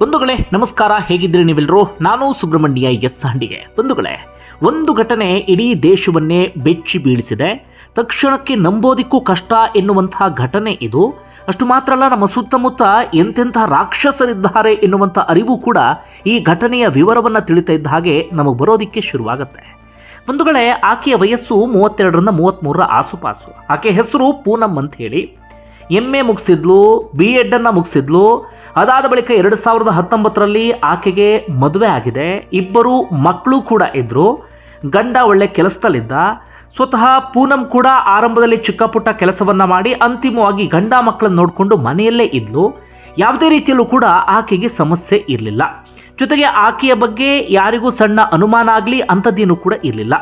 ಬಂಧುಗಳೇ, ನಮಸ್ಕಾರ ಹೇಗಿದ್ರಿ ನೀವೆಲ್ಲರೂ ನಾನು ಸುಬ್ರಹ್ಮಣ್ಯ ಎಸ್ ಹಂಡಿಗೆ. ಬಂಧುಗಳೇ, ಒಂದು ಘಟನೆ ಇಡೀ ದೇಶವನ್ನೇ ಬೆಚ್ಚಿ ಬೀಳಿಸಿದೆ. ತಕ್ಷಣಕ್ಕೆ ನಂಬೋದಿಕ್ಕೂ ಕಷ್ಟ ಎನ್ನುವಂತಹ ಘಟನೆ ಇದು. ಅಷ್ಟು ಮಾತ್ರ ಅಲ್ಲ, ನಮ್ಮ ಸುತ್ತಮುತ್ತ ಎಂತೆಂಥ ರಾಕ್ಷಸರಿದ್ದಾರೆ ಎನ್ನುವಂಥ ಅರಿವು ಕೂಡ ಈ ಘಟನೆಯ ವಿವರವನ್ನು ತಿಳಿತಾ ಇದ್ದ ಹಾಗೆ ನಮಗೆ ಬರೋದಿಕ್ಕೆ ಶುರುವಾಗುತ್ತೆ. ಬಂಧುಗಳೇ, ಆಕೆಯ ವಯಸ್ಸು ಮೂವತ್ತೆರಡರಿಂದ ಮೂವತ್ತ್ಮೂರರ ಆಸುಪಾಸು. ಆಕೆ ಹೆಸರು ಪೂನಮ್ ಅಂತ ಹೇಳಿ. ಎಂ ಎ ಮುಗಿಸಿದ್ಲು ಬಿ ಎಡ್ಡನ್ನು ಮುಗಿಸಿದ್ಲು. ಅದಾದ ಬಳಿಕ ಎರಡು ಸಾವಿರದ ಹತ್ತೊಂಬತ್ತರಲ್ಲಿ ಆಕೆಗೆ ಮದುವೆ ಆಗಿದೆ. ಇಬ್ಬರು ಮಕ್ಕಳು ಕೂಡ ಇದ್ದರು ಗಂಡ ಒಳ್ಳೆ ಕೆಲಸದಲ್ಲಿದ್ದ. ಸ್ವತಃ ಪೂನಂ ಕೂಡ ಆರಂಭದಲ್ಲಿ ಚಿಕ್ಕ ಪುಟ್ಟ ಕೆಲಸವನ್ನು ಮಾಡಿ ಅಂತಿಮವಾಗಿ ಗಂಡ ಮಕ್ಕಳನ್ನು ನೋಡಿಕೊಂಡು ಮನೆಯಲ್ಲೇ ಇದ್ಲು. ಯಾವುದೇ ರೀತಿಯಲ್ಲೂ ಕೂಡ ಆಕೆಗೆ ಸಮಸ್ಯೆ ಇರಲಿಲ್ಲ. ಜೊತೆಗೆ ಆಕೆಯ ಬಗ್ಗೆ ಯಾರಿಗೂ ಸಣ್ಣ ಅನುಮಾನ ಆಗಲಿ, ಅಂಥದ್ದೇನು ಕೂಡ ಇರಲಿಲ್ಲ.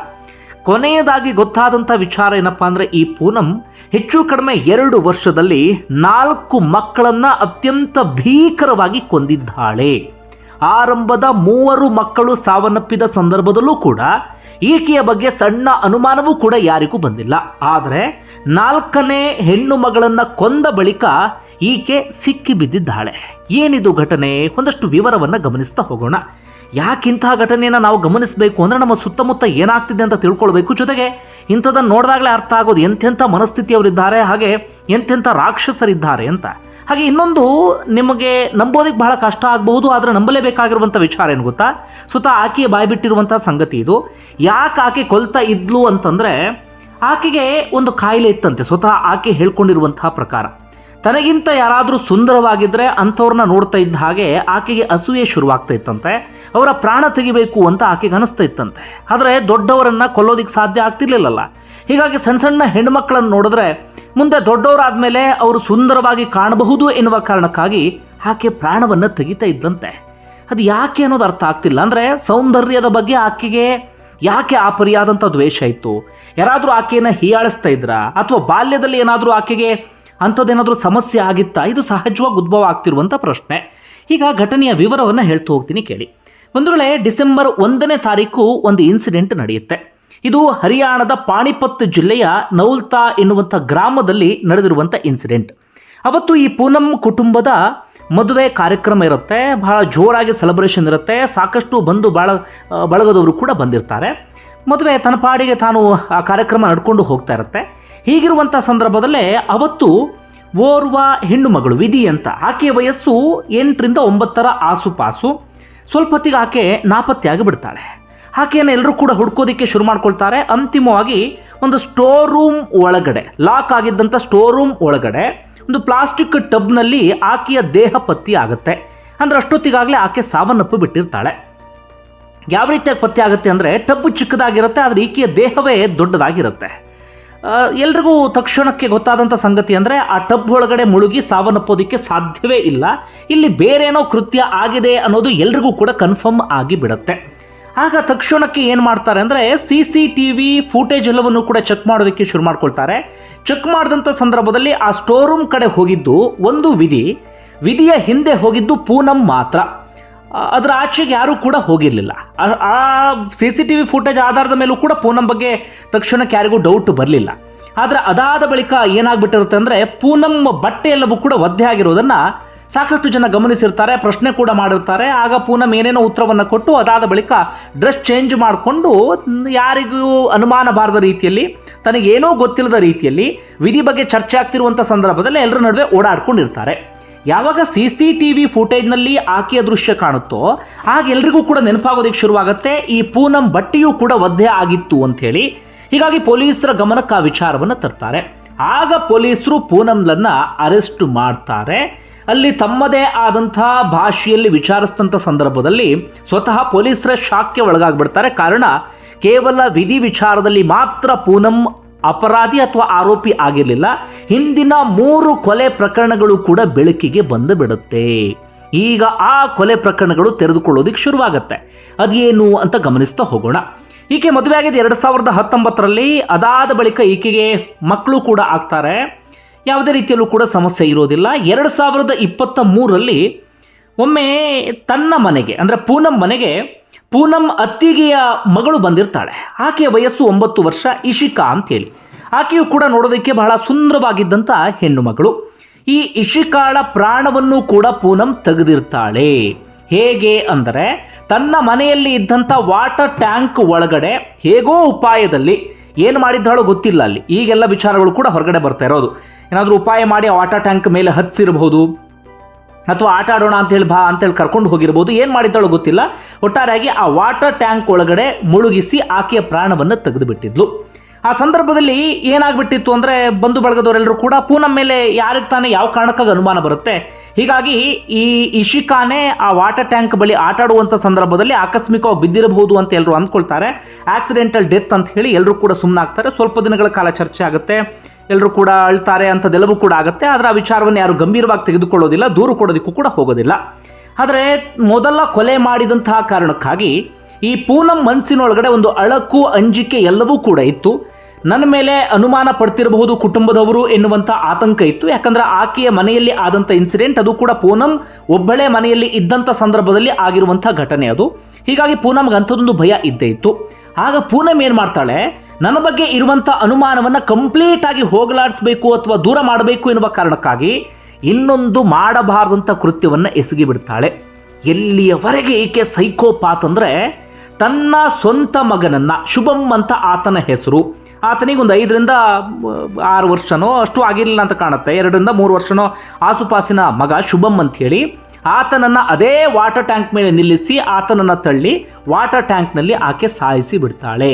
ಕೊನೆಯದಾಗಿ ಗೊತ್ತಾದಂಥ ವಿಚಾರ ಏನಪ್ಪಾ ಅಂದರೆ ಈ ಪೂನಂ ಹೆಚ್ಚು ಕಡಿಮೆ ಎರಡು ವರ್ಷದಲ್ಲಿ ನಾಲ್ಕು ಮಕ್ಕಳನ್ನು ಅತ್ಯಂತ ಭೀಕರವಾಗಿ ಕೊಂದಿದ್ದಾಳೆ. ಆರಂಭದ ಮೂವರು ಮಕ್ಕಳು ಸಾವನ್ನಪ್ಪಿದ ಸಂದರ್ಭದಲ್ಲೂ ಕೂಡ ಈಕೆಯ ಬಗ್ಗೆ ಸಣ್ಣ ಅನುಮಾನವೂ ಕೂಡ ಯಾರಿಗೂ ಬಂದಿಲ್ಲ. ಆದರೆ ನಾಲ್ಕನೇ ಹೆಣ್ಣು ಮಗಳನ್ನು ಕೊಂದ ಬಳಿಕ ಈಕೆ ಸಿಕ್ಕಿ ಬಿದ್ದಿದ್ದಾಳೆ ಏನಿದು ಘಟನೆ? ಒಂದಷ್ಟು ವಿವರವನ್ನು ಗಮನಿಸ್ತಾ ಹೋಗೋಣ. ಯಾಕಿಂತಹ ಘಟನೆಯನ್ನು ನಾವು ಗಮನಿಸಬೇಕು ಅಂದರೆ ನಮ್ಮ ಸುತ್ತಮುತ್ತ ಏನಾಗ್ತಿದೆ ಅಂತ ತಿಳ್ಕೊಳ್ಬೇಕು. ಜೊತೆಗೆ ಇಂಥದನ್ನು ನೋಡಿದಾಗಲೇ ಅರ್ಥ ಆಗೋದು ಎಂತೆಂಥ ಮನಸ್ಥಿತಿಯವರಿದ್ದಾರೆ, ಹಾಗೆ ಎಂಥೆಂಥ ರಾಕ್ಷಸರಿದ್ದಾರೆ ಅಂತ. ಹಾಗೆ ಇನ್ನೊಂದು ನಿಮಗೆ ನಂಬೋದಕ್ಕೆ ಬಹಳ ಕಷ್ಟ ಆಗಬಹುದು, ಆದರೆ ನಂಬಲೇಬೇಕಾಗಿರುವಂಥ ವಿಚಾರ ಏನು ಗೊತ್ತಾ? ಸುತ್ತ ಆಕೆಯ ಬಾಯ್ಬಿಟ್ಟಿರುವಂಥ ಸಂಗತಿ ಇದು. ಯಾಕೆ ಆಕೆ ಕೊಲ್ತಾ ಇದ್ಲು ಅಂತಂದರೆ, ಆಕೆಗೆ ಒಂದು ಕಾಯಿಲೆ ಇತ್ತಂತೆ, ಸ್ವತಃ ಆಕೆ ಹೇಳ್ಕೊಂಡಿರುವಂತಹ ಪ್ರಕಾರ. ತನಗಿಂತ ಯಾರಾದರೂ ಸುಂದರವಾಗಿದ್ದರೆ ಅಂಥವ್ರನ್ನ ನೋಡ್ತಾ ಇದ್ದ ಹಾಗೆ ಆಕೆಗೆ ಅಸೂಯೆ ಶುರುವಾಗ್ತಾ ಇತ್ತಂತೆ. ಅವರ ಪ್ರಾಣ ತೆಗಿಬೇಕು ಅಂತ ಆಕೆಗೆ ಅನಿಸ್ತಾ ಇತ್ತಂತೆ. ಆದರೆ ದೊಡ್ಡವರನ್ನು ಕೊಲ್ಲೋದಿಕ್ಕೆ ಸಾಧ್ಯ ಆಗ್ತಿರ್ಲಿಲ್ಲಲ್ಲ. ಹೀಗಾಗಿ ಸಣ್ಣ ಸಣ್ಣ ಹೆಣ್ಮಕ್ಳನ್ನು ನೋಡಿದ್ರೆ ಮುಂದೆ ದೊಡ್ಡವರಾದ್ಮೇಲೆ ಅವರು ಸುಂದರವಾಗಿ ಕಾಣಬಹುದು ಎನ್ನುವ ಕಾರಣಕ್ಕಾಗಿ ಆಕೆ ಪ್ರಾಣವನ್ನು ತೆಗಿತಾ ಇದ್ದಂತೆ. ಅದು ಯಾಕೆ ಅನ್ನೋದು ಅರ್ಥ ಆಗ್ತಿಲ್ಲ. ಅಂದರೆ ಸೌಂದರ್ಯದ ಬಗ್ಗೆ ಆಕೆಗೆ ಯಾಕೆ ಆ ಪರಿಯಾದಂಥ ದ್ವೇಷ ಇತ್ತು? ಯಾರಾದರೂ ಆಕೆಯನ್ನು ಹೀಯಾಳಿಸ್ತಾ ಇದ್ರಾ? ಅಥವಾ ಬಾಲ್ಯದಲ್ಲಿ ಏನಾದರೂ ಆಕೆಗೆ ಅಂಥದ್ದೇನಾದರೂ ಸಮಸ್ಯೆ ಆಗಿತ್ತಾ? ಇದು ಸಹಜವಾಗಿ ಉದ್ಭವ ಆಗ್ತಿರುವಂಥ ಪ್ರಶ್ನೆ. ಈಗ ಘಟನೆಯ ವಿವರವನ್ನು ಹೇಳ್ತಾ ಹೋಗ್ತೀನಿ ಕೇಳಿ. ವೇಳೆ ಡಿಸೆಂಬರ್ ಒಂದನೇ ತಾರೀಕು ಒಂದು ಇನ್ಸಿಡೆಂಟ್ ನಡೆಯುತ್ತೆ. ಇದು ಹರಿಯಾಣದ ಪಾಣಿಪತ್ ಜಿಲ್ಲೆಯ ನೌಲ್ತಾ ಎನ್ನುವಂಥ ಗ್ರಾಮದಲ್ಲಿ ನಡೆದಿರುವಂಥ ಇನ್ಸಿಡೆಂಟ್. ಅವತ್ತು ಈ ಪೂನಂ ಕುಟುಂಬದ ಮದುವೆ ಕಾರ್ಯಕ್ರಮ ಇರುತ್ತೆ, ಬಹಳ ಜೋರಾಗಿ ಸೆಲೆಬ್ರೇಷನ್ ಇರುತ್ತೆ, ಸಾಕಷ್ಟು ಬಂದು ಬಾಳ, ಬಳಗದವರು ಕೂಡ ಬಂದಿರ್ತಾರೆ. ಮದುವೆ ತನ್ನ ಪಾಡಿಗೆ ತಾನು ಆ ಕಾರ್ಯಕ್ರಮ ನಡ್ಕೊಂಡು ಹೋಗ್ತಾ ಇರುತ್ತೆ. ಹೀಗಿರುವಂಥ ಸಂದರ್ಭದಲ್ಲೇ ಅವತ್ತು ಓರ್ವ ಹೆಣ್ಣು ಮಗಳು ವಿಧಿ ಅಂತ. ಆಕೆಯ ವಯಸ್ಸು ಎಂಟರಿಂದ ಒಂಬತ್ತರ ಆಸುಪಾಸು. ಸ್ವಲ್ಪ ಹೊತ್ತಿಗೆ ಆಕೆ ನಾಪತ್ತೆಯಾಗಿ ಬಿಡ್ತಾಳೆ. ಆಕೆಯನ್ನು ಎಲ್ಲರೂ ಕೂಡ ಹುಡ್ಕೋದಕ್ಕೆ ಶುರು ಮಾಡ್ಕೊಳ್ತಾರೆ. ಅಂತಿಮವಾಗಿ ಒಂದು ಸ್ಟೋರ್ ರೂಮ್ ಒಳಗಡೆ, ಲಾಕ್ ಆಗಿದ್ದಂಥ ಸ್ಟೋರ್ ರೂಮ್ ಒಳಗಡೆ ಒಂದು ಪ್ಲಾಸ್ಟಿಕ್ ಟಬ್ನಲ್ಲಿ ಆಕೆಯ ದೇಹ ಪತ್ತಿ ಆಗುತ್ತೆ. ಅಂದ್ರೆ ಅಷ್ಟೊತ್ತಿಗಾಗಲೇ ಆಕೆ ಸಾವನ್ನಪ್ಪು ಬಿಟ್ಟಿರ್ತಾಳೆ. ಯಾವ ರೀತಿಯಾಗಿ ಪತ್ತೆ ಆಗುತ್ತೆ ಅಂದರೆ ಟಬ್ ಚಿಕ್ಕದಾಗಿರುತ್ತೆ, ಆದರೆ ಈಕೆಯ ದೇಹವೇ ದೊಡ್ಡದಾಗಿರುತ್ತೆ. ಎಲ್ರಿಗೂ ತಕ್ಷಣಕ್ಕೆ ಗೊತ್ತಾದಂಥ ಸಂಗತಿ ಅಂದರೆ ಆ ಟಬ್ ಒಳಗಡೆ ಮುಳುಗಿ ಸಾವನ್ನಪ್ಪೋದಕ್ಕೆ ಸಾಧ್ಯವೇ ಇಲ್ಲ. ಇಲ್ಲಿ ಬೇರೇನೋ ಕೃತ್ಯ ಆಗಿದೆ ಅನ್ನೋದು ಎಲ್ರಿಗೂ ಕೂಡ ಕನ್ಫರ್ಮ್ ಆಗಿ ಬಿಡುತ್ತೆ ಆಗ ತಕ್ಷಣಕ್ಕೆ ಏನು ಮಾಡ್ತಾರೆ ಅಂದರೆ C C T V footage ಎಲ್ಲವನ್ನು ಕೂಡ ಚೆಕ್ ಮಾಡೋದಕ್ಕೆ ಶುರು ಮಾಡ್ಕೊಳ್ತಾರೆ. ಚೆಕ್ ಮಾಡಿದಂಥ ಸಂದರ್ಭದಲ್ಲಿ ಆ ಸ್ಟೋರ್ ರೂಮ್ ಕಡೆ ಹೋಗಿದ್ದು ಒಂದು ವಿಧಿ. ವಿಧಿಯ ಹಿಂದೆ ಹೋಗಿದ್ದು ಪೂನಂ ಮಾತ್ರ. ಅದರ ಆಚೆಗೆ ಯಾರೂ ಕೂಡ ಹೋಗಿರಲಿಲ್ಲ. ಆ C C T V footage ಆಧಾರದ ಮೇಲೂ ಕೂಡ ಪೂನಂ ಬಗ್ಗೆ ತಕ್ಷಣಕ್ಕೆ ಯಾರಿಗೂ ಡೌಟ್ ಬರಲಿಲ್ಲ. ಆದರೆ ಅದಾದ ಬಳಿಕ ಏನಾಗ್ಬಿಟ್ಟಿರುತ್ತೆ ಅಂದರೆ ಪೂನಂ ಬಟ್ಟೆ ಎಲ್ಲವೂ ಕೂಡ ಒದ್ದೆ ಆಗಿರೋದನ್ನು ಸಾಕಷ್ಟು ಜನ ಗಮನಿಸಿರ್ತಾರೆ, ಪ್ರಶ್ನೆ ಕೂಡ ಮಾಡಿರ್ತಾರೆ. ಆಗ ಪೂನಂ ಏನೇನೋ ಉತ್ತರವನ್ನು ಕೊಟ್ಟು ಅದಾದ ಬಳಿಕ ಡ್ರೆಸ್ ಚೇಂಜ್ ಮಾಡಿಕೊಂಡು ಯಾರಿಗೂ ಅನುಮಾನ ಬಾರದ ರೀತಿಯಲ್ಲಿ, ತನಗೇನೋ ಗೊತ್ತಿಲ್ಲದ ರೀತಿಯಲ್ಲಿ ವಿಧಿ ಬಗ್ಗೆ ಚರ್ಚೆ ಆಗ್ತಿರುವಂಥ ಸಂದರ್ಭದಲ್ಲಿ ಎಲ್ಲರ ನಡುವೆ ಓಡಾಡ್ಕೊಂಡಿರ್ತಾರೆ. ಯಾವಾಗ ಸಿ ಸಿ ಟಿ ವಿ ಫುಟೇಜ್ನಲ್ಲಿ ಆಕೆಯ ದೃಶ್ಯ ಕಾಣುತ್ತೋ, ಆಗ ಎಲ್ರಿಗೂ ಕೂಡ ನೆನಪಾಗೋದಕ್ಕೆ ಶುರುವಾಗುತ್ತೆ, ಈ ಪೂನಂ ಬಟ್ಟೆಯೂ ಕೂಡ ಒದ್ದೆ ಆಗಿತ್ತು ಅಂಥೇಳಿ. ಹೀಗಾಗಿ ಪೊಲೀಸರ ಗಮನಕ್ಕೆ ಆ ವಿಚಾರವನ್ನು ತರ್ತಾರೆ. ಆಗ ಪೊಲೀಸರು ಪೂನಂಲನ್ನು ಅರೆಸ್ಟ್ ಮಾಡ್ತಾರೆ. ಅಲ್ಲಿ ತಮ್ಮದೇ ಆದಂಥ ಭಾಷೆಯಲ್ಲಿ ವಿಚಾರಿಸಿದಂಥ ಸಂದರ್ಭದಲ್ಲಿ ಸ್ವತಃ ಪೊಲೀಸರ ಶಾಕ್ಗೆ ಒಳಗಾಗ್ಬಿಡ್ತಾರೆ. ಕಾರಣ ಕೇವಲ ವಿಧಿ ವಿಚಾರದಲ್ಲಿ ಮಾತ್ರ ಪೂನಂ ಅಪರಾಧಿ ಅಥವಾ ಆರೋಪಿ ಆಗಿರಲಿಲ್ಲ. ಹಿಂದಿನ ಮೂರು ಕೊಲೆ ಪ್ರಕರಣಗಳು ಕೂಡ ಬೆಳಕಿಗೆ ಬಂದು ಬಿಡುತ್ತೆ. ಈಗ ಆ ಕೊಲೆ ಪ್ರಕರಣಗಳು ತೆರೆದುಕೊಳ್ಳೋದಿಕ್ಕೆ ಶುರುವಾಗುತ್ತೆ. ಅದೇನು ಅಂತ ಗಮನಿಸ್ತಾ ಹೋಗೋಣ. ಈಕೆ ಮದುವೆ ಆಗಿದೆ ಎರಡು ಸಾವಿರದ ಹತ್ತೊಂಬತ್ತರಲ್ಲಿ ಅದಾದ ಬಳಿಕ ಈಕೆಗೆ ಮಕ್ಕಳು ಕೂಡ ಆಗ್ತಾರೆ. ಯಾವುದೇ ರೀತಿಯಲ್ಲೂ ಕೂಡ ಸಮಸ್ಯೆ ಇರೋದಿಲ್ಲ. ಎರಡು ಸಾವಿರದ ಇಪ್ಪತ್ತ ಮೂರರಲ್ಲಿ ಒಮ್ಮೆ ತನ್ನ ಮನೆಗೆ, ಅಂದರೆ ಪೂನಂ ಮನೆಗೆ ಪೂನಂ ಅತ್ತಿಗೆಯ ಮಗಳು ಬಂದಿರ್ತಾಳೆ. ಆಕೆಯ ವಯಸ್ಸು ಒಂಬತ್ತು ವರ್ಷ, ಇಶಿಕಾ ಅಂತೇಳಿ. ಆಕೆಯು ಕೂಡ ನೋಡೋದಕ್ಕೆ ಬಹಳ ಸುಂದರವಾಗಿದ್ದಂಥ ಹೆಣ್ಣು ಮಗಳು ಈ ಇಶಿಕಾಳ ಪ್ರಾಣವನ್ನು ಕೂಡ ಪೂನಂ ತೆಗೆದಿರ್ತಾಳೆ. ಹೇಗೆ ಅಂದರೆ, ತನ್ನ ಮನೆಯಲ್ಲಿ ಇದ್ದಂಥ ವಾಟರ್ ಟ್ಯಾಂಕ್ ಒಳಗಡೆ ಹೇಗೋ ಉಪಾಯದಲ್ಲಿ ಏನು ಮಾಡಿದ್ದಾಳೋ ಗೊತ್ತಿಲ್ಲ ಅಲ್ಲಿ. ಈಗೆಲ್ಲ ವಿಚಾರಗಳು ಕೂಡ ಹೊರಗಡೆ ಬರ್ತಾ ಇರೋದು. ಏನಾದರೂ ಉಪಾಯ ಮಾಡಿ ವಾಟರ್ ಟ್ಯಾಂಕ್ ಮೇಲೆ ಹತ್ತಿಸಿರಬಹುದು ಅಥವಾ ಆಟ ಆಡೋಣ ಅಂತೇಳಿ ಬಾ ಅಂತೇಳಿ ಕರ್ಕೊಂಡು ಹೋಗಿರ್ಬೋದು. ಏನು ಮಾಡಿದ್ದಾಳೋ ಗೊತ್ತಿಲ್ಲ. ಒಟ್ಟಾರೆಯಾಗಿ ಆ ವಾಟರ್ ಟ್ಯಾಂಕ್ ಒಳಗಡೆ ಮುಳುಗಿಸಿ ಆಕೆಯ ಪ್ರಾಣವನ್ನು ತೆಗೆದುಬಿಟ್ಟಿದ್ಲು. ಆ ಸಂದರ್ಭದಲ್ಲಿ ಏನಾಗ್ಬಿಟ್ಟಿತ್ತು ಅಂದರೆ ಬಂಧು ಬಳಗದವರೆಲ್ಲರೂ ಕೂಡ ಪೂನಂ ಮೇಲೆ ಯಾರಿಗೆ ತಾನೇ ಯಾವ ಕಾರಣಕ್ಕಾಗಿ ಅನುಮಾನ ಬರುತ್ತೆ? ಹೀಗಾಗಿ ಈ ಇಶಿಕಾನೇ ಆ ವಾಟರ್ ಟ್ಯಾಂಕ್ ಬಳಿ ಆಟ ಆಡುವಂಥ ಸಂದರ್ಭದಲ್ಲಿ ಆಕಸ್ಮಿಕವಾಗಿ ಬಿದ್ದಿರಬಹುದು ಅಂತ ಎಲ್ಲರೂ ಅಂದ್ಕೊಳ್ತಾರೆ. ಆಕ್ಸಿಡೆಂಟಲ್ ಡೆತ್ ಅಂತ ಹೇಳಿ ಎಲ್ಲರೂ ಕೂಡ ಸುಮ್ಮನಾಗ್ತಾರೆ ಸ್ವಲ್ಪ ದಿನಗಳ ಕಾಲ ಚರ್ಚೆ ಆಗುತ್ತೆ. ಎಲ್ಲರೂ ಕೂಡ ಅಳ್ತಾರೆ ಅಂಥದ್ದೆಲ್ಲವೂ ಕೂಡ ಆಗುತ್ತೆ. ಆದರೆ ಆ ವಿಚಾರವನ್ನು ಯಾರು ಗಂಭೀರವಾಗಿ ತೆಗೆದುಕೊಳ್ಳೋದಿಲ್ಲ, ದೂರು ಕೊಡೋದಕ್ಕೂ ಕೂಡ ಹೋಗೋದಿಲ್ಲ. ಆದರೆ ಮೊದಲ ಕೊಲೆ ಮಾಡಿದಂತಹ ಕಾರಣಕ್ಕಾಗಿ ಈ ಪೂನಂ ಮನಸ್ಸಿನೊಳಗಡೆ ಒಂದು ಅಳಕು ಅಂಜಿಕೆ ಎಲ್ಲವೂ ಕೂಡ ಇತ್ತು. ನನ್ನ ಮೇಲೆ ಅನುಮಾನ ಪಡ್ತಿರಬಹುದು ಕುಟುಂಬದವರು ಎನ್ನುವಂಥ ಆತಂಕ ಇತ್ತು. ಯಾಕಂದರೆ ಆಕೆಯ ಮನೆಯಲ್ಲಿ ಆದಂಥ ಇನ್ಸಿಡೆಂಟ್ ಅದು ಕೂಡ ಪೂನಂ ಒಬ್ಬಳೇ ಮನೆಯಲ್ಲಿ ಇದ್ದಂಥ ಸಂದರ್ಭದಲ್ಲಿ ಆಗಿರುವಂಥ ಘಟನೆ ಅದು. ಹೀಗಾಗಿ ಪೂನಮ್ಗೆ ಅಂಥದ್ದೊಂದು ಭಯ ಇದ್ದೇ ಇತ್ತು. ಆಗ ಪೂನಮ್ ಏನು ಮಾಡ್ತಾಳೆ? ನನ್ನ ಬಗ್ಗೆ ಇರುವಂಥ ಅನುಮಾನವನ್ನು ಕಂಪ್ಲೀಟ್ ಆಗಿ ಹೋಗಲಾಡಿಸಬೇಕು ಅಥವಾ ದೂರ ಮಾಡಬೇಕು ಎನ್ನುವ ಕಾರಣಕ್ಕಾಗಿ ಇನ್ನೊಂದು ಮಾಡಬಾರದಂಥ ಕೃತ್ಯವನ್ನು ಎಸಗಿ ಬಿಡ್ತಾಳೆ. ಎಲ್ಲಿಯವರೆಗೆ ಈಕೆ ಸೈಕೋಪಾತ್ ಅಂದರೆ ತನ್ನ ಸ್ವಂತ ಮಗನನ್ನು, ಶುಭಂ ಅಂತ ಆತನ ಹೆಸರು. ಆತನಿಗೆ ಒಂದು ಐದರಿಂದ ಆರು ವರ್ಷನೋ ಅಷ್ಟು ಆಗಿರಲಿಲ್ಲ ಅಂತ ಕಾಣುತ್ತೆ. ಎರಡರಿಂದ ಮೂರು ವರ್ಷನೋ ಆಸುಪಾಸಿನ ಮಗ ಶುಭಂ ಅಂತ ಹೇಳಿ ಆತನನ್ನು ಅದೇ ವಾಟರ್ ಟ್ಯಾಂಕ್ ಮೇಲೆ ನಿಲ್ಲಿಸಿ ಆತನನ್ನು ತಳ್ಳಿ ವಾಟರ್ ಟ್ಯಾಂಕ್ನಲ್ಲಿ ಆಕೆ ಸಾಯಿಸಿ ಬಿಡ್ತಾಳೆ.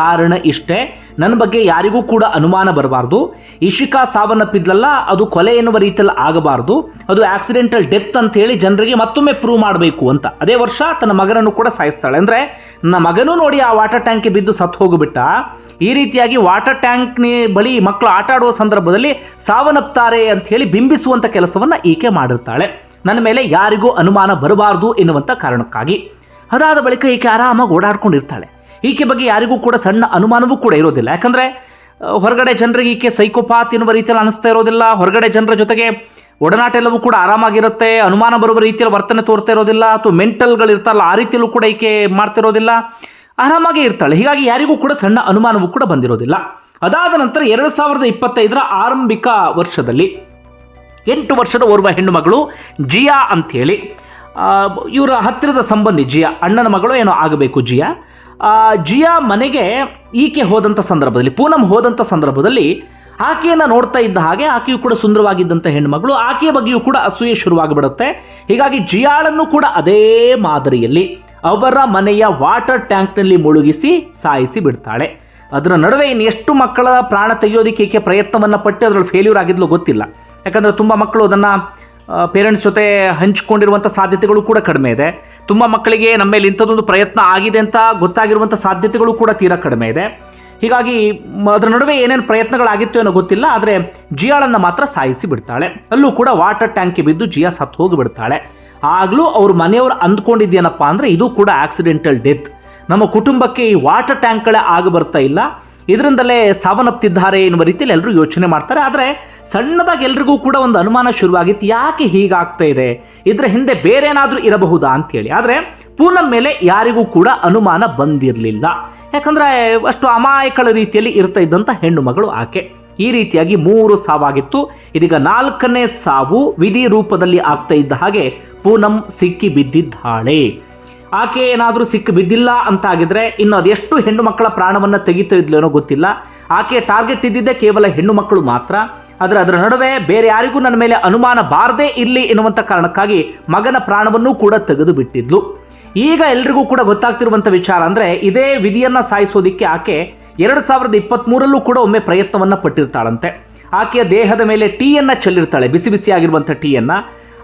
ಕಾರಣ ಇಷ್ಟೇ. ನನ್ನ ಬಗ್ಗೆ ಯಾರಿಗೂ ಕೂಡ ಅನುಮಾನ ಬರಬಾರ್ದು. ಇಶಿಕಾ ಸಾವನ್ನಪ್ಪಿದ್ಲಲ್ಲ, ಅದು ಕೊಲೆ ಎನ್ನುವ ರೀತಿಯಲ್ಲಿ ಆಗಬಾರ್ದು. ಅದು ಆಕ್ಸಿಡೆಂಟಲ್ ಡೆತ್ ಅಂತ ಹೇಳಿ ಜನರಿಗೆ ಮತ್ತೊಮ್ಮೆ ಪ್ರೂವ್ ಮಾಡಬೇಕು ಅಂತ. ಅದೇ ವರ್ಷ ತನ್ನ ಮಗನನ್ನು ಕೂಡ ಸಾಯಿಸ್ತಾಳೆ. ಅಂದರೆ ನನ್ನ ಮಗನೂ ನೋಡಿ ಆ ವಾಟರ್ ಟ್ಯಾಂಕ್ಗೆ ಬಿದ್ದು ಸತ್ತು ಹೋಗಿಬಿಟ್ಟ. ಈ ರೀತಿಯಾಗಿ ವಾಟರ್ ಟ್ಯಾಂಕ್ನ ಬಳಿ ಮಕ್ಕಳು ಆಟ ಆಡುವ ಸಂದರ್ಭದಲ್ಲಿ ಸಾವನ್ನಪ್ತಾರೆ ಅಂತ ಹೇಳಿ ಬಿಂಬಿಸುವಂಥ ಕೆಲಸವನ್ನು ಈಕೆ ಮಾಡಿರ್ತಾಳೆ. ನನ್ನ ಮೇಲೆ ಯಾರಿಗೂ ಅನುಮಾನ ಬರಬಾರ್ದು ಎನ್ನುವಂಥ ಕಾರಣಕ್ಕಾಗಿ. ಅದಾದ ಬಳಿಕ ಈಕೆ ಆರಾಮಾಗಿ ಓಡಾಡ್ಕೊಂಡಿರ್ತಾಳೆ. ಈಕೆ ಬಗ್ಗೆ ಯಾರಿಗೂ ಕೂಡ ಸಣ್ಣ ಅನುಮಾನವೂ ಕೂಡ ಇರೋದಿಲ್ಲ. ಯಾಕಂದರೆ ಹೊರಗಡೆ ಜನರಿಗೆ ಈಕೆ ಸೈಕೋಪಾತ್ ಎನ್ನುವ ರೀತಿಯಲ್ಲಿ ಅನಿಸ್ತಾ ಇರೋದಿಲ್ಲ. ಹೊರಗಡೆ ಜನರ ಜೊತೆಗೆ ಒಡನಾಟ ಎಲ್ಲವೂ ಕೂಡ ಆರಾಮಾಗಿರುತ್ತೆ. ಅನುಮಾನ ಬರುವ ರೀತಿಯಲ್ಲಿ ವರ್ತನೆ ತೋರ್ತಾ ಇರೋದಿಲ್ಲ. ಅಥವಾ ಮೆಂಟಲ್ಗಳು ಇರ್ತಾರಲ್ಲ, ಆ ರೀತಿಯಲ್ಲೂ ಕೂಡ ಈಕೆ ಮಾಡ್ತಿರೋದಿಲ್ಲ. ಆರಾಮಾಗಿ ಇರ್ತಾಳೆ. ಹೀಗಾಗಿ ಯಾರಿಗೂ ಕೂಡ ಸಣ್ಣ ಅನುಮಾನವೂ ಕೂಡ ಬಂದಿರೋದಿಲ್ಲ. ಅದಾದ ನಂತರ ಎರಡು ಸಾವಿರದ ಇಪ್ಪತ್ತೈದರ ಆರಂಭಿಕ ವರ್ಷದಲ್ಲಿ, ಎಂಟು ವರ್ಷದ ಓರ್ವ ಹೆಣ್ಣು ಮಗಳು ಜಿಯಾ ಅಂಥೇಳಿ ಇವರ ಹತ್ತಿರದ ಸಂಬಂಧಿ ಜಿಯಾ, ಅಣ್ಣನ ಮಗಳು ಏನೋ ಆಗಬೇಕು ಜಿಯಾ. ಜಿಯಾ ಮನೆಗೆ ಈಕೆ ಹೋದಂಥ ಸಂದರ್ಭದಲ್ಲಿ, ಪೂನಂ ಹೋದಂಥ ಸಂದರ್ಭದಲ್ಲಿ ಆಕೆಯನ್ನು ನೋಡ್ತಾ ಇದ್ದ ಹಾಗೆ ಆಕೆಯು ಕೂಡ ಸುಂದರವಾಗಿದ್ದಂಥ ಹೆಣ್ಣುಮಗಳು, ಆಕೆಯ ಬಗ್ಗೆಯೂ ಕೂಡ ಅಸೂಯೆ ಶುರುವಾಗಿಬಿಡುತ್ತೆ. ಹೀಗಾಗಿ ಜಿಯಾಳನ್ನು ಕೂಡ ಅದೇ ಮಾದರಿಯಲ್ಲಿ ಅವರ ಮನೆಯ ವಾಟರ್ ಟ್ಯಾಂಕ್ನಲ್ಲಿ ಮುಳುಗಿಸಿ ಸಾಯಿಸಿ ಬಿಡ್ತಾಳೆ. ಅದರ ನಡುವೆ ಇನ್ನು ಎಷ್ಟು ಮಕ್ಕಳ ಪ್ರಾಣ ತೆಗೆಯೋದಕ್ಕೆ ಈಕೆ ಪ್ರಯತ್ನವನ್ನು ಪಟ್ಟು ಅದರಲ್ಲಿ ಫೇಲ್ಯೂರ್ ಆಗಿದ್ಲು ಗೊತ್ತಿಲ್ಲ. ಯಾಕಂದರೆ ತುಂಬ ಮಕ್ಕಳು ಅದನ್ನು ಪೇರೆಂಟ್ಸ್ ಜೊತೆ ಹಂಚಿಕೊಂಡಿರುವಂಥ ಸಾಧ್ಯತೆಗಳು ಕೂಡ ಕಡಿಮೆ ಇದೆ. ತುಂಬ ಮಕ್ಕಳಿಗೆ ನಮ್ಮ ಮೇಲೆ ಇಂಥದ್ದೊಂದು ಪ್ರಯತ್ನ ಆಗಿದೆ ಅಂತ ಗೊತ್ತಾಗಿರುವಂಥ ಸಾಧ್ಯತೆಗಳು ಕೂಡ ತೀರಾ ಕಡಿಮೆ ಇದೆ. ಹೀಗಾಗಿ ಅದರ ನಡುವೆ ಏನೇನು ಪ್ರಯತ್ನಗಳಾಗಿತ್ತು ಏನೋ ಗೊತ್ತಿಲ್ಲ, ಆದರೆ ಜಿಯಾಳನ್ನು ಮಾತ್ರ ಸಾಯಿಸಿ ಬಿಡ್ತಾಳೆ. ಅಲ್ಲೂ ಕೂಡ ವಾಟರ್ ಟ್ಯಾಂಕ್ಗೆ ಬಿದ್ದು ಜಿಯಾ ಸತ್ತು ಹೋಗಿಬಿಡ್ತಾಳೆ ಆಗಲೂ ಅವ್ರ ಮನೆಯವರು ಅಂದ್ಕೊಂಡಿದ್ದೇನಪ್ಪ ಅಂದರೆ ಇದು ಕೂಡ ಆಕ್ಸಿಡೆಂಟಲ್ ಡೆತ್ ನಮ್ಮ ಕುಟುಂಬಕ್ಕೆ ಈ ವಾಟರ್ ಟ್ಯಾಂಕ್ಗಳೇ ಆಗಿ ಬರ್ತಾ ಇಲ್ಲ. ಇದರಿಂದಲೇ ಸಾವನ್ನಪ್ತಿದ್ದಾರೆ ಎನ್ನುವ ರೀತಿಯಲ್ಲಿ ಎಲ್ಲರೂ ಯೋಚನೆ ಮಾಡ್ತಾರೆ. ಆದರೆ ಸಣ್ಣದಾಗಿ ಎಲ್ರಿಗೂ ಕೂಡ ಒಂದು ಅನುಮಾನ ಶುರುವಾಗಿತ್ತು, ಯಾಕೆ ಹೀಗಾಗ್ತಾ ಇದೆ? ಇದರ ಹಿಂದೆ ಬೇರೆ ಏನಾದರೂ ಇರಬಹುದಾ ಅಂತೇಳಿ. ಆದರೆ ಪೂನಂ ಮೇಲೆ ಯಾರಿಗೂ ಕೂಡ ಅನುಮಾನ ಬಂದಿರಲಿಲ್ಲ. ಯಾಕಂದರೆ ಅಷ್ಟು ಅಮಾಯಕಳ ರೀತಿಯಲ್ಲಿ ಇರ್ತಾ ಇದ್ದಂಥ ಹೆಣ್ಣು ಮಗಳು ಆಕೆ. ಈ ರೀತಿಯಾಗಿ ಮೂರು ಸಾವಾಗಿತ್ತು. ಇದೀಗ ನಾಲ್ಕನೇ ಸಾವು ವಿಧಿ ರೂಪದಲ್ಲಿ ಆಗ್ತಾ ಇದ್ದ ಹಾಗೆ ಪೂನಂ ಸಿಕ್ಕಿ ಬಿದ್ದಿದ್ದಾಳೆ. ಆಕೆ ಏನಾದರೂ ಸಿಕ್ಕಿ ಬಿದ್ದಿಲ್ಲ ಅಂತ ಆಗಿದ್ರೆ ಇನ್ನು ಅದೆಷ್ಟು ಹೆಣ್ಣು ಮಕ್ಕಳ ಪ್ರಾಣವನ್ನು ತೆಗಿತಾ ಇದ್ಲೇನೋ ಗೊತ್ತಿಲ್ಲ. ಆಕೆ ಟಾರ್ಗೆಟ್ ಇದ್ದಿದ್ದೇ ಕೇವಲ ಹೆಣ್ಣು ಮಕ್ಕಳು ಮಾತ್ರ. ಆದರೆ ಅದರ ನಡುವೆ ಬೇರೆ ಯಾರಿಗೂ ನನ್ನ ಮೇಲೆ ಅನುಮಾನ ಬಾರದೇ ಇರಲಿ ಎನ್ನುವಂಥ ಕಾರಣಕ್ಕಾಗಿ ಮಗನ ಪ್ರಾಣವನ್ನೂ ಕೂಡ ತೆಗೆದು ಬಿಟ್ಟಿದ್ಲು. ಈಗ ಎಲ್ರಿಗೂ ಕೂಡ ಗೊತ್ತಾಗ್ತಿರುವಂಥ ವಿಚಾರ ಅಂದರೆ ಇದೇ ವಿಧಿಯನ್ನು ಸಾಯಿಸೋದಿಕ್ಕೆ ಆಕೆ ಎರಡು ಸಾವಿರದ ಇಪ್ಪತ್ತ್ಮೂರಲ್ಲೂ ಕೂಡ ಒಮ್ಮೆ ಪ್ರಯತ್ನವನ್ನು ಪಟ್ಟಿರ್ತಾಳಂತೆ. ಆಕೆಯ ದೇಹದ ಮೇಲೆ ಟೀಯನ್ನು ಚೆಲ್ಲಿರ್ತಾಳೆ, ಬಿಸಿ ಬಿಸಿಯಾಗಿರುವಂಥ ಟೀಯನ್ನು.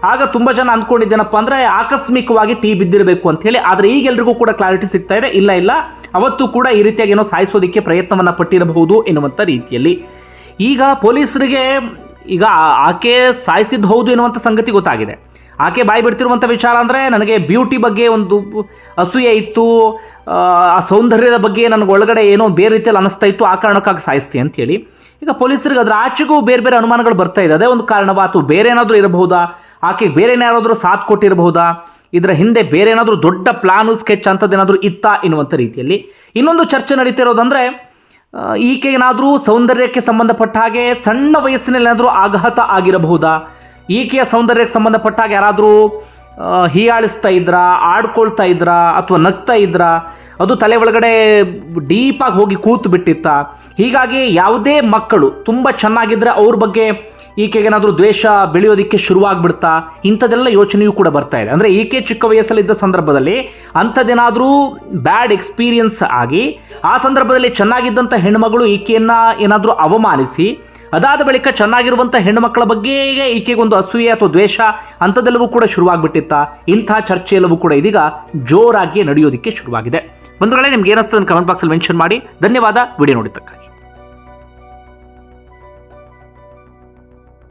ಆಗ ತುಂಬ ಜನ ಅಂದ್ಕೊಂಡಿದ್ದೇನಪ್ಪ ಅಂದರೆ, ಆಕಸ್ಮಿಕವಾಗಿ ಟೀ ಬಿದ್ದಿರಬೇಕು ಅಂತ ಹೇಳಿ. ಆದರೆ ಈಗ ಎಲ್ರಿಗೂ ಕೂಡ ಕ್ಲಾರಿಟಿ ಸಿಗ್ತಾ ಇದೆ. ಇಲ್ಲ ಇಲ್ಲ. ಅವತ್ತು ಕೂಡ ಈ ರೀತಿಯಾಗಿ ಏನೋ ಸಾಯಿಸೋದಕ್ಕೆ ಪ್ರಯತ್ನವನ್ನು ಪಟ್ಟಿರಬಹುದು ಎನ್ನುವಂಥ ರೀತಿಯಲ್ಲಿ. ಈಗ ಪೊಲೀಸರಿಗೆ ಈಗ ಆಕೆ ಸಾಯಿಸಿದ್ದು ಹೌದು ಎನ್ನುವಂಥ ಸಂಗತಿ ಗೊತ್ತಾಗಿದೆ. ಆಕೆ ಬಾಯಿ ಬಿಡ್ತಿರುವಂಥ ವಿಚಾರ ಅಂದರೆ, ನನಗೆ ಬ್ಯೂಟಿ ಬಗ್ಗೆ ಒಂದು ಅಸೂಯೆ ಇತ್ತು. ಆ, ಸೌಂದರ್ಯದ ಬಗ್ಗೆ ನನಗೆ ಒಳಗಡೆ ಏನೋ ಬೇರೆ ರೀತಿಯಲ್ಲಿ ಅನಿಸ್ತಾ ಇತ್ತು ಆ ಕಾರಣಕ್ಕಾಗಿ ಸಾಯಿಸ್ತಿ ಅಂತೇಳಿ ಈಗ ಪೊಲೀಸರಿಗೆ ಅದರ ಆಚೆಗೂ ಬೇರೆ ಬೇರೆ ಅನುಮಾನಗಳು ಬರ್ತಾ ಇದೆ. ಅದೇ ಒಂದು ಕಾರಣವಾ ಅಥವಾ ಬೇರೆ ಏನಾದರೂ ಇರಬಹುದಾ? ಆಕೆ ಬೇರೆ ಏನಾದರೂ ಸಾಥ್ ಕೊಟ್ಟಿರಬಹುದಾ? ಇದರ ಹಿಂದೆ ಬೇರೆ ಏನಾದರೂ ದೊಡ್ಡ ಪ್ಲಾನು ಸ್ಕೆಚ್ ಅಂಥದ್ದೇನಾದರೂ ಇತ್ತಾ ಎನ್ನುವಂಥ ರೀತಿಯಲ್ಲಿ. ಇನ್ನೊಂದು ಚರ್ಚೆ ನಡೀತಿರೋದಂದರೆ ಈಕೆ ಏನಾದರೂ ಸೌಂದರ್ಯಕ್ಕೆ ಸಂಬಂಧಪಟ್ಟ ಹಾಗೆ ಸಣ್ಣ ವಯಸ್ಸಿನಲ್ಲಿ ಏನಾದರೂ ಆಘಾತ ಆಗಿರಬಹುದಾ? ಈಕೆಯ ಸೌಂದರ್ಯಕ್ಕೆ ಸಂಬಂಧಪಟ್ಟ ಹಾಗೆ ಯಾರಾದರೂ ಹೀಯಾಳಿಸ್ತಾ ಇದ್ರಾ, ಆಡ್ಕೊಳ್ತಾ ಇದ್ರಾ, ಅಥವಾ ನಗ್ತಾ ಇದ್ರಾ? ಅದು ತಲೆ ಒಳಗಡೆ ಡೀಪಾಗಿ ಹೋಗಿ ಕೂತು ಬಿಟ್ಟಿತ್ತ ಹೀಗಾಗಿ ಯಾವುದೇ ಮಕ್ಕಳು ತುಂಬ ಚೆನ್ನಾಗಿದ್ದರೆ ಅವ್ರ ಬಗ್ಗೆ ಈಕೆಗೇನಾದರೂ ದ್ವೇಷ ಬೆಳೆಯೋದಕ್ಕೆ ಶುರುವಾಗ್ಬಿಡ್ತಾ ಇಂಥದೆಲ್ಲ ಯೋಚನೆಯೂ ಕೂಡ ಬರ್ತಾ ಇದೆ. ಅಂದರೆ ಈಕೆ ಚಿಕ್ಕ ವಯಸ್ಸಲ್ಲಿದ್ದ ಸಂದರ್ಭದಲ್ಲಿ ಅಂಥದ್ದೇನಾದರೂ ಬ್ಯಾಡ್ ಎಕ್ಸ್ಪೀರಿಯನ್ಸ್ ಆಗಿ ಆ ಸಂದರ್ಭದಲ್ಲಿ ಚೆನ್ನಾಗಿದ್ದಂಥ ಹೆಣ್ಮಗಳು ಈಕೆಯನ್ನು ಏನಾದರೂ ಅವಮಾನಿಸಿ, ಅದಾದ ಬಳಿಕ ಚೆನ್ನಾಗಿರುವಂಥ ಹೆಣ್ಣುಮಕ್ಕಳ ಬಗ್ಗೆ ಈಕೆಗೊಂದು ಅಸೂಯೆ ಅಥವಾ ದ್ವೇಷ ಅಂಥದ್ದೆಲ್ಲವೂ ಕೂಡ ಶುರುವಾಗ್ಬಿಟ್ಟಿತ್ತ, ಇಂಥ ಚರ್ಚೆ ಎಲ್ಲವೂ ಕೂಡ ಇದೀಗ ಜೋರಾಗಿ ನಡೆಯೋದಕ್ಕೆ ಶುರುವಾಗಿದೆ. ಬಂಧುಗಳೇ, ನಿಮ್ಗೆ ಏನಿಸ್ತದೆ ಕಮೆಂಟ್ ಬಾಕ್ಸಲ್ಲಿ ಮೆನ್ಷನ್ ಮಾಡಿ. ಧನ್ಯವಾದ. ವಿಡಿಯೋ ನೋಡಿದ್ದಕ್ಕಾಗಿ.